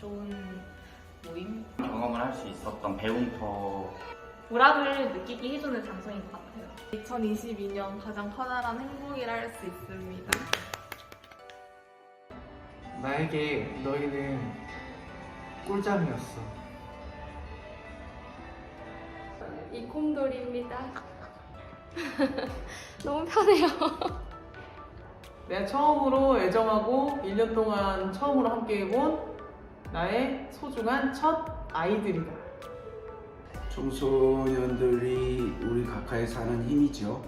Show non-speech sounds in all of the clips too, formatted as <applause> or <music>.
좋은 모임 경험을 할 수 있었던 배움터 보람을 느끼게 해주는 장소인 것 같아요. 2022년 가장 커다란 행복이라 할 수 있습니다. 나에게 너희는 꿀잠이었어. 이콤돌입니다. <laughs> 너무 편해요. 내가 처음으로 애정하고 1년 동안 처음으로 함께 해본 나의 소중한 첫 아이들이다. 청소년들이 우리 각하에 사는 힘이죠.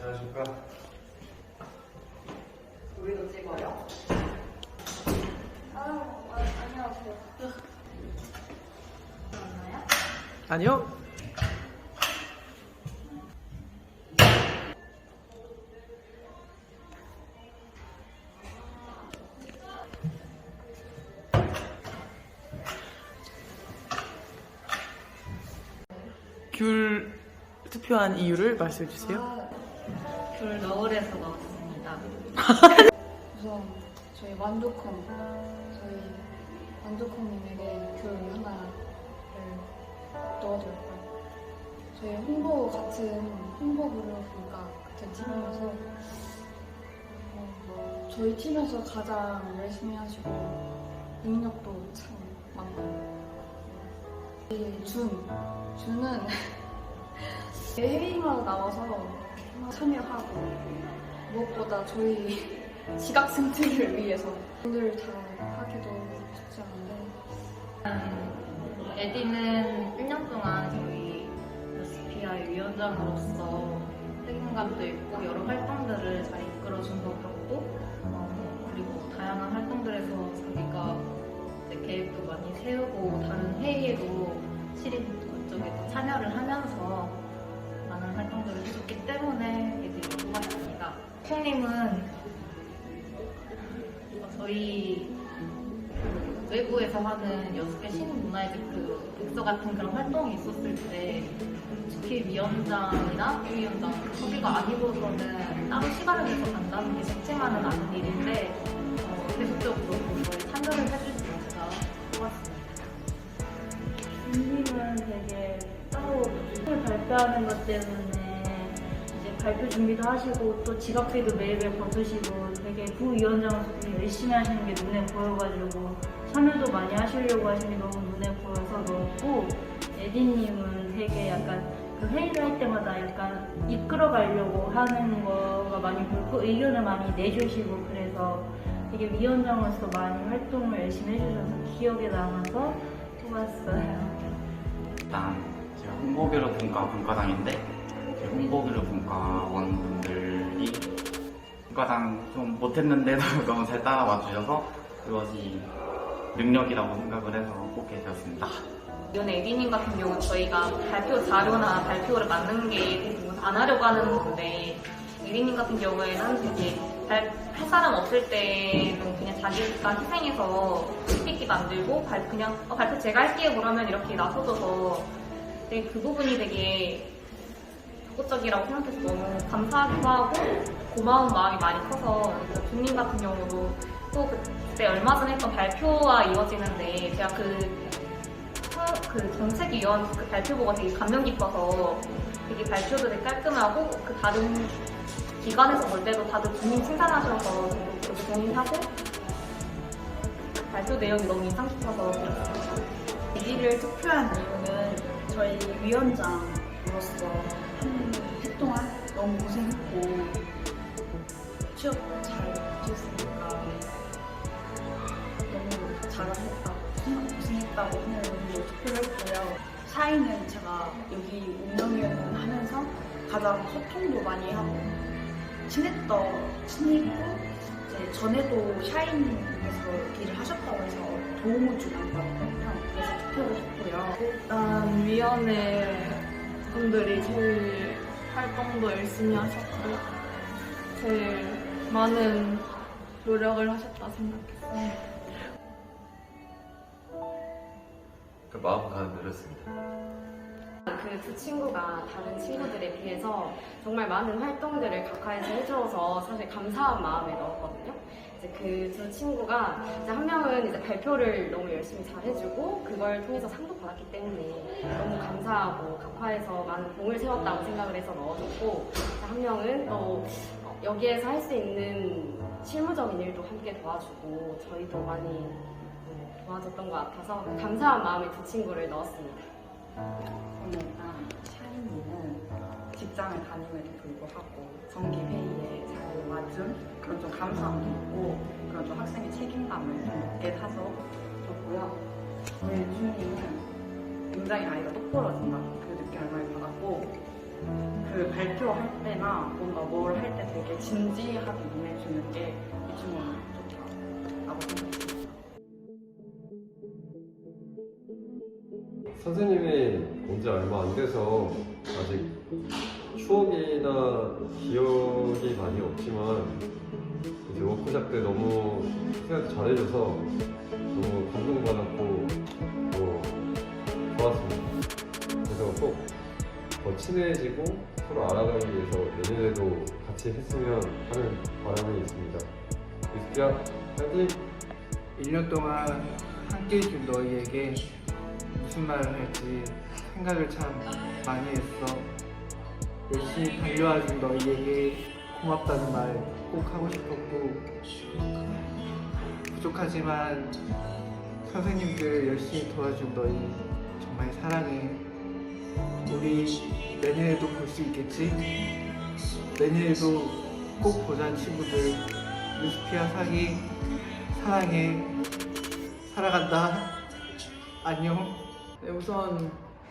안녕하십니까. 우리도 찍어요? 아 니요. 귤 투표한 이유를 말씀해 주세요. 귤 너울에서 나왔습니다. <laughs> 우선 저희 완두콩 저희 완두콩님에게 귤 하나를 넣어줄 거예요. 저희 홍보 같은 홍보 그룹이니까 같은 팀이어서 어, 저희 팀에서 가장 열심히 하시고 능력도 참 많고. 이 준, 준은 <laughs> 해외인으로 나와서 참여하고 무엇보다 저희 <laughs> 지각 승진을 위해서 분들 잘 하기도 쉽지 않은데 에디는 1년 동안 저희 SPI 위원장으로서 책임감도 있고 여러 활동들을 잘 이끌어준 것 같고 어, 그리고 다양한 활동들에서 자기가 계획도 많이 세우고 다른 회의에도 실행 그쪽에도 참여를 하면서 많은 활동들을 해줬기 때문에 에디를 뽑았습니다. 콩님은 어, 저희 외부에서 하는 여습회 신문화의 그 독서 같은 그런 활동이 있었을 때 특히 위원장이나 부위원장 거기가 아니고서는 따로 시간을 내서 간다는 게 쉽지만은 않은 일인데 어, 계속적으로 저희 참여를 해주시면 제가 좋았습니다. 준비는 되게 따로 을 발표하는 것 때문에 이제 발표 준비도 하시고 또 지각비도 매일매일 거두시고 되게 부위원장으로서 열심히 하시는 게 눈에 보여가지고 참여도 많이 하시려고 하시는 게 너무 눈에 보여서 그렇고 에디님은 되게 약간 그 회의를 할 때마다 약간 이끌어가려고 하는 거가 많이 보이고 의견을 많이 내주시고 그래서 되게 위원장으로서 많이 활동을 열심히 해주셔서 기억에 남아서 뽑았어요. 일단 제가 홍보교류 분과 분과장인데 제 홍보교류 분과원분들이 분과장 좀 못했는데도 <laughs> 너무 잘 따라와 주셔서 그것이 능력이라고 생각을 해서 뽑게 되었습니다. 이번 에디님 같은 경우는 저희가 발표 자료나 발표를 만드는 게 대부분 안 하려고 하는 건데 에디님 같은 경우에는 되게 발, 할 사람 없을 때는 그냥 자기가 희생해서 PPT 만들고 발, 그냥 어, 발표 제가 할게요 그러면 이렇게 나서줘서 되게 그 부분이 되게 적극적이라고 생각해서 너무 감사하기도 하고 고마운 마음이 많이 커서 주님 같은 경우도 또 그때 얼마 전에 했던 발표와 이어지는데 제가 그 그 정책위원 그 발표보고 되게 감명 깊어서 되게 발표도 되게 깔끔하고 그 다른 기관에서 볼 때도 다들 주님 칭찬하셔서 저도 동의하고 발표 내용이 너무 인상 깊어서 이를 투표한 이유는 저희 위원장으로서 한해 동안 너무 고생했고 취업 잘 못했으니까 잘했다 고생했다고 하는 의미로 투표를 했고요 사인은 제가 여기 운영위원 하면서 가장 소통도 많이 하고 친했던 이제 전에도 샤인에서 일을 하셨다고 해서 도움을 주는 거거든요. 그래서 투표를 했고요. 일단 위원회 분들이 제일 활동도 열심히 하셨고 제일 많은 노력을 하셨다 생각했어요. 그 마음 가늘었습니다. 그 두 친구가 다른 친구들에 비해서 정말 많은 활동들을 각하에서 해주어서 사실 감사한 마음에 넣었거든요. 이제 그 두 친구가 이제 한 명은 이제 발표를 너무 열심히 잘 해주고 그걸 통해서 상도 받았기 때문에 너무 감사하고 각하에서 많은 공을 세웠다고 생각을 해서 넣어줬고 한 명은 또 어, 여기에서 할 수 있는 실무적인 일도 함께 도와주고 저희도 많이 네, 도와줬던 것 같아서 감사한 마음에 두 친구를 넣었습니다. 저는 일단 샤이니는 직장을 다님에도 불구하고 정기 회의에 잘 와준 그런 좀 감사함도 있고 그런 좀 학생의 책임감을 좀 높게 타서 줬고요. 저희 준이는 굉장히 아이가 똑부러진다 그 느낌을 받았고 그 발표할 때나 뭔가 뭘 할 때 되게 진지하게 임해주는 게 이 친구는 좋다라고 생각합니다. 선생님이 온 지 얼마 안 돼서 아직 추억이나 기억이 많이 없지만 이제 워크샵 때 너무 선생님한테 잘해줘서 너무 감동받았고 또 좋았습니다. 그래서 꼭 더 친해지고 서로 알아가기 위해서 내년에도 같이 했으면 하는 바람이 있습니다. 유스피야, 파이팅! 1년 동안 함께 해준 너희에게 무슨 말을 할지 생각을 참 많이 했어. 열심히 달려와준 너희에게 고맙다는 말 꼭 하고 싶었고 부족하지만 선생님들 열심히 도와준 너희 정말 사랑해. 우리 내년에도 볼 수 있겠지? 내년에도 꼭 보자 친구들. 루스피아 사기 사랑해. 살아간다. 안녕. 네, 우선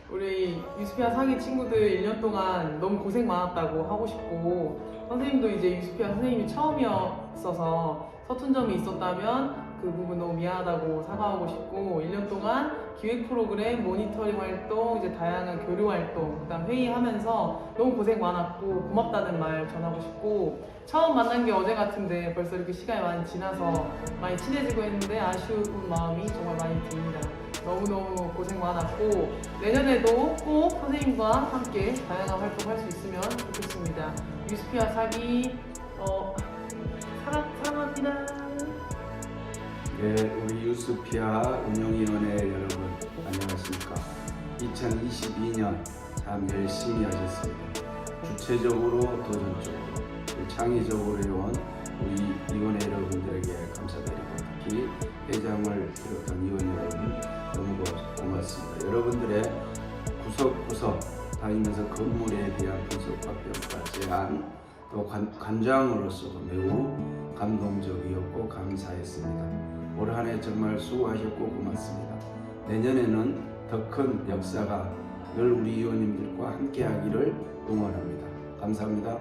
우리 유스피아 사기 친구들 1년 동안 너무 고생 많았다고 하고 싶고 선생님도 이제 유스피아 선생님이 처음이었어서 서툰 점이 있었다면 그 부분 너무 미안하다고 사과하고 싶고 1년 동안 기획 프로그램, 모니터링 활동, 이제 다양한 교류 활동, 그다음 회의하면서 너무 고생 많았고 고맙다는 말 전하고 싶고 처음 만난 게 어제 같은데 벌써 이렇게 시간이 많이 지나서 많이 친해지고 있는데 아쉬운 마음이 정말 많이 듭니다. 너무너무 고생 많았고 내년에도 꼭 선생님과 함께 다양한 활동 할 수 있으면 좋겠습니다. 유스피아 사기 어 사랑 사랑합니다. 네, 우리 유스피아 운영위원회 여러분 안녕하십니까? 2022년 참 열심히 하셨습니다. 주체적으로 도전적으로 창의적으로 해온 우리 다니면서 건물에 대한 분석과 평가, 제안, 또 관, 관장으로서도 매우 감동적이었고 감사했습니다. 올 한 해 정말 수고하셨고 고맙습니다. 내년에는 더 큰 역사가 늘 우리 위원님들과 함께 하기를 응원합니다. 감사합니다.